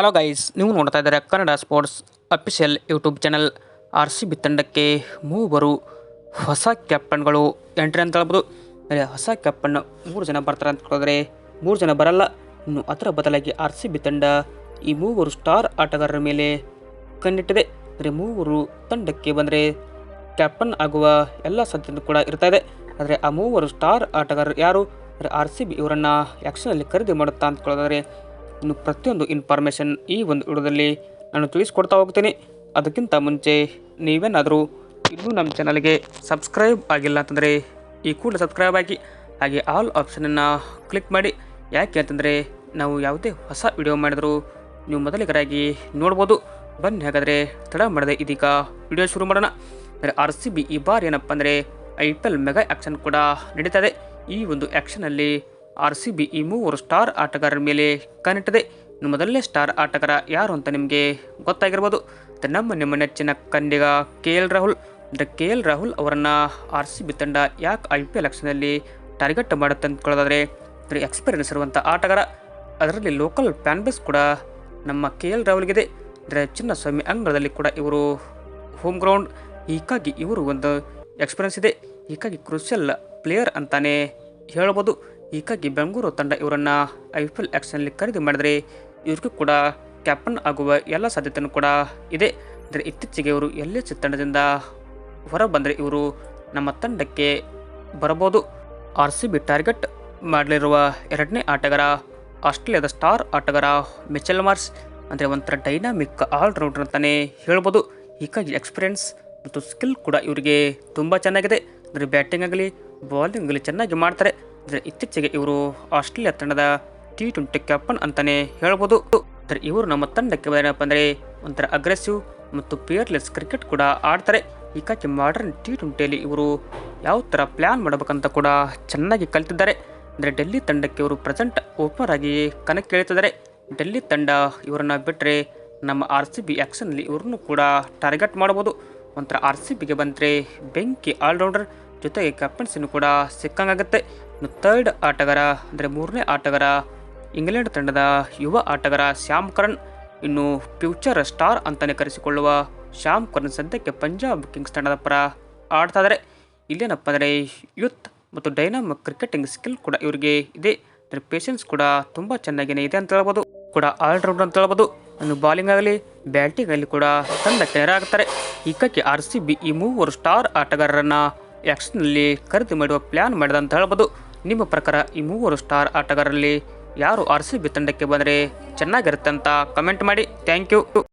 Hello guys ನೀವು ನೋಡ್ತಾ ಇದ್ದಾರೆ Kannada sports official YouTube channel R C B ತಂಡಕ್ಕೆ ಮೂವರು ಹೊಸ ಕ್ಯಾಪ್ಟನ್ಗಳು ಎಂಟ್ರಿ ಅಂತ ಹೇಳ್ಬೋದು. ಅಂದರೆ ಹೊಸ ಕ್ಯಾಪ್ಟನ್ ಮೂರು ಜನ ಬರ್ತಾರೆ ಅಂತ ಹೇಳಿದ್ರೆ ಮೂರು ಜನ ಬರಲ್ಲ. ಇನ್ನು ಅದರ ಬದಲಾಗಿ ಆರ್ ಸಿ ಬಿ ತಂಡ ಈ ಮೂವರು ಸ್ಟಾರ್ ಆಟಗಾರರ ಮೇಲೆ ಕಣ್ಣಿಟ್ಟಿದೆ. ಅಂದರೆ ಮೂವರು ತಂಡಕ್ಕೆ ಬಂದರೆ ಕ್ಯಾಪ್ಟನ್ ಆಗುವ ಎಲ್ಲ ಸಾಧ್ಯತೆ ಕೂಡ ಇರ್ತಾ ಇದೆ. ಆದರೆ ಆ ಮೂವರು ಸ್ಟಾರ್ ಆಟಗಾರರು ಯಾರು? ಅಂದರೆ ಆರ್ ಸಿ ಬಿ ಇವರನ್ನು ಆ್ಯಕ್ಷನಲ್ಲಿ ಖರೀದಿ ಮಾಡುತ್ತಾ ಅಂತ ಕೇಳಿದ್ರೆ ಇನ್ನು ಪ್ರತಿಯೊಂದು ಇನ್ಫಾರ್ಮೇಷನ್ ಈ ಒಂದು ವಿಡಿಯೋದಲ್ಲಿ ನಾನು ತಿಳಿಸ್ಕೊಡ್ತಾ ಹೋಗ್ತೀನಿ. ಅದಕ್ಕಿಂತ ಮುಂಚೆ ನೀವೇನಾದರೂ ಇನ್ನೂ ನಮ್ಮ ಚಾನಲ್ಗೆ ಸಬ್ಸ್ಕ್ರೈಬ್ ಆಗಿಲ್ಲ ಅಂತಂದರೆ ಈ ಕೂಡ ಸಬ್ಸ್ಕ್ರೈಬ್ ಆಗಿ, ಹಾಗೆ ಆಲ್ ಆಪ್ಷನನ್ನು ಕ್ಲಿಕ್ ಮಾಡಿ. ಯಾಕೆ ಅಂತಂದರೆ ನಾವು ಯಾವುದೇ ಹೊಸ ವಿಡಿಯೋ ಮಾಡಿದರೂ ನೀವು ಮೊದಲಿಗರಾಗಿ ನೋಡ್ಬೋದು. ಬನ್ನಿ ಹಾಗಾದರೆ ತಡ ಮಾಡದೆ ಇದೀಗ ವಿಡಿಯೋ ಶುರು ಮಾಡೋಣ. ಅಂದರೆ ಆರ್ ಸಿ ಬಿ ಈ ಬಾರಿ ಏನಪ್ಪ ಅಂದರೆ I P L mega auction ಕೂಡ ನಡೀತದೆ ಈ ಒಂದು ಆ್ಯಕ್ಷನಲ್ಲಿ ಆರ್ ಸಿ ಬಿ ಈ ಮೂವರು ಸ್ಟಾರ್ ಆಟಗಾರರ ಮೇಲೆ ಕಣ್ಣಿಟ್ಟಿದೆ. ಇನ್ನು ಮೊದಲನೇ ಸ್ಟಾರ್ ಆಟಗಾರ ಯಾರು ಅಂತ ನಿಮಗೆ ಗೊತ್ತಾಗಿರ್ಬೋದು. ನಮ್ಮ, ನಿಮ್ಮ ನೆಚ್ಚಿನ Kanniga K L Rahul. K L Rahul ಅವರನ್ನು ಆರ್ ಸಿ ಬಿ ತಂಡ ಯಾಕೆ ಐ ಪಿ ಎಲ್ ಎಕ್ಷನಲ್ಲಿ ಟಾರ್ಗೆಟ್ ಮಾಡುತ್ತೆ ಅಂದ್ಕೊಳ್ಳೋದಾದರೆ ಅಂದರೆ ಎಕ್ಸ್ಪೀರಿಯನ್ಸ್ ಇರುವಂಥ ಆಟಗಾರ. ಅದರಲ್ಲಿ ಲೋಕಲ್ ಫ್ಯಾನ್ ಬೇಸ್ ಕೂಡ ನಮ್ಮ ಕೆ ಎಲ್ ರಾಹುಲ್ಗಿದೆ. ಅಂದರೆ ಚಿನ್ನಸ್ವಾಮಿ ಅಂಗಳದಲ್ಲಿ ಕೂಡ ಇವರು ಹೋಮ್ ಗ್ರೌಂಡ್ ಹೀಗಾಗಿ ಇವರು ಒಂದು ಎಕ್ಸ್ಪೀರಿಯನ್ಸ್ ಇದೆ. ಹೀಗಾಗಿ ಕ್ರೂಷಿಯಲ್ ಪ್ಲೇಯರ್ ಅಂತಾನೆ ಹೇಳ್ಬೋದು. ಹೀಗಾಗಿ ಬೆಂಗಳೂರು ತಂಡ ಇವರನ್ನು ಐ ಪಿ ಎಲ್ ಆ್ಯಕ್ಷನಲ್ಲಿ ಖರೀದಿ ಮಾಡಿದರೆ ಇವ್ರಿಗೂ ಕೂಡ ಕ್ಯಾಪ್ಟನ್ ಆಗುವ ಎಲ್ಲ ಸಾಧ್ಯತೆಯೂ ಕೂಡ ಇದೆ. ಅಂದರೆ ಇತ್ತೀಚೆಗೆ ಇವರು ಎಲ್ ಎಸ್ ತಂಡದಿಂದ ಹೊರ ಬಂದರೆ ಇವರು ನಮ್ಮ ತಂಡಕ್ಕೆ ಬರಬಹುದು. ಆರ್ ಸಿ ಬಿ ಟಾರ್ಗೆಟ್ ಮಾಡಲಿರುವ ಎರಡನೇ ಆಟಗಾರ, ಆಸ್ಟ್ರೇಲಿಯಾದ ಸ್ಟಾರ್ ಆಟಗಾರ ಮಿಚೆಲ್ ಮಾರ್ಸ್. ಅಂದರೆ ಒಂಥರ ಡೈನಾಮಿಕ್ ಆಲ್ರೌಂಡರ್ ಅಂತಲೇ ಹೇಳ್ಬೋದು. ಹೀಗಾಗಿ ಎಕ್ಸ್ಪೀರಿಯನ್ಸ್ ಮತ್ತು ಸ್ಕಿಲ್ ಕೂಡ ಇವರಿಗೆ ತುಂಬ ಚೆನ್ನಾಗಿದೆ. ಅಂದರೆ ಬ್ಯಾಟಿಂಗ್ ಆಗಲಿ, ಬಾಲಿಂಗ್ ಆಗಲಿ ಚೆನ್ನಾಗಿ ಮಾಡ್ತಾರೆ. ಇತ್ತೀಚೆಗೆ ಇವರು ಆಸ್ಟ್ರೇಲಿಯಾ ತಂಡದ ಟಿ ಟ್ವೆಂಟಿ ಕ್ಯಾಪ್ಟನ್ ಅಂತಲೇ ಹೇಳ್ಬೋದು. ಇವರು ನಮ್ಮ ತಂಡಕ್ಕೆ ಬಂದೇನಪ್ಪ ಅಂದರೆ ಒಂಥರ ಅಗ್ರೆಸಿವ್ ಮತ್ತು ಪಿಯರ್ಲೆಸ್ ಕ್ರಿಕೆಟ್ ಕೂಡ ಆಡ್ತಾರೆ. ಹೀಗಾಗಿ ಮಾಡರ್ನ್ ಟಿ ಟ್ವೆಂಟಿಯಲ್ಲಿ ಇವರು ಯಾವ ಥರ ಪ್ಲ್ಯಾನ್ ಮಾಡಬೇಕಂತ ಕೂಡ ಚೆನ್ನಾಗಿ ಕಲಿತಿದ್ದಾರೆ. ಅಂದರೆ ಡೆಲ್ಲಿ ತಂಡಕ್ಕೆ ಇವರು ಪ್ರೆಸೆಂಟ್ ಓಪನರ್ ಆಗಿ ಕನಕ್ಕೆ ಕೇಳ್ತಿದ್ದಾರೆ ಡೆಲ್ಲಿ ತಂಡ ಇವರನ್ನು ಬಿಟ್ಟರೆ ನಮ್ಮ ಆರ್ ಸಿ ಬಿ ಆ್ಯಕ್ಷನಲ್ಲಿ ಇವ್ರನ್ನೂ ಕೂಡ ಟಾರ್ಗೆಟ್ ಮಾಡ್ಬೋದು. ಒಂಥರ ಆರ್ ಸಿ ಬಿಗೆ ಬಂದರೆ ಬೆಂಕಿ ಆಲ್ರೌಂಡರ್ ಜೊತೆಗೆ ಕ್ಯಾಪ್ಟನ್ಸಿನೂ ಕೂಡ ಸಿಕ್ಕಂಗಾಗುತ್ತೆ. ಇನ್ನು ಥರ್ಡ್ ಆಟಗಾರ ಅಂದರೆ ಮೂರನೇ ಆಟಗಾರ ಇಂಗ್ಲೆಂಡ್ ತಂಡದ ಯುವ ಆಟಗಾರ ಶ್ಯಾಮ್ ಕರಣ್. ಇನ್ನು ಫ್ಯೂಚರ್ ಸ್ಟಾರ್ ಅಂತಲೇ ಕರೆಸಿಕೊಳ್ಳುವ ಶ್ಯಾಮ್ ಕರಣ್ ಸದ್ಯಕ್ಕೆ ಪಂಜಾಬ್ ಕಿಂಗ್ಸ್ ತಂಡದ ಪರ ಆಡ್ತಾ ಇದ್ದಾರೆ ಇಲ್ಲೇನಪ್ಪ ಅಂದರೆ ಯೂತ್ ಮತ್ತು ಡೈನಾಮಿಕ್ ಕ್ರಿಕೆಟಿಂಗ್ ಸ್ಕಿಲ್ ಕೂಡ ಇವರಿಗೆ ಇದೆ. ಅಂದರೆ ಪೇಷನ್ಸ್ ಕೂಡ ತುಂಬ ಚೆನ್ನಾಗಿನೇ ಇದೆ ಅಂತ ಹೇಳ್ಬೋದು. ಕೂಡ ಆಲ್ರೌಂಡರ್ ಅಂತ ಹೇಳ್ಬೋದು. ಇನ್ನು ಬಾಲಿಂಗ್ ಆಗಲಿ ಬ್ಯಾಟಿಂಗ್ ಆಗಲಿ ಕೂಡ ತಂಡಕ್ಕೆ ನೆರವಾಗ್ತಾರೆ. ಈಕಕ್ಕೆ ಆರ್ ಸಿ ಬಿ ಈ ಮೂವರು ಸ್ಟಾರ್ ಆಟಗಾರರನ್ನು ಆ್ಯಕ್ಷನ್ನಲ್ಲಿ ಖರೀದಿ ಮಾಡುವ ಪ್ಲ್ಯಾನ್ ಮಾಡಿದ ಅಂತ ಹೇಳ್ಬೋದು. ನಿಮ್ಮ ಪ್ರಕಾರ ಈ ಮೂವರು ಸ್ಟಾರ್ ಆಟಗಾರರಲ್ಲಿ ಯಾರು ಆರ್ ಸಿ ಬಿ ತಂಡಕ್ಕೆ ಬಂದರೆ ಚೆನ್ನಾಗಿರುತ್ತೆ ಅಂತ ಕಮೆಂಟ್ ಮಾಡಿ. Thank you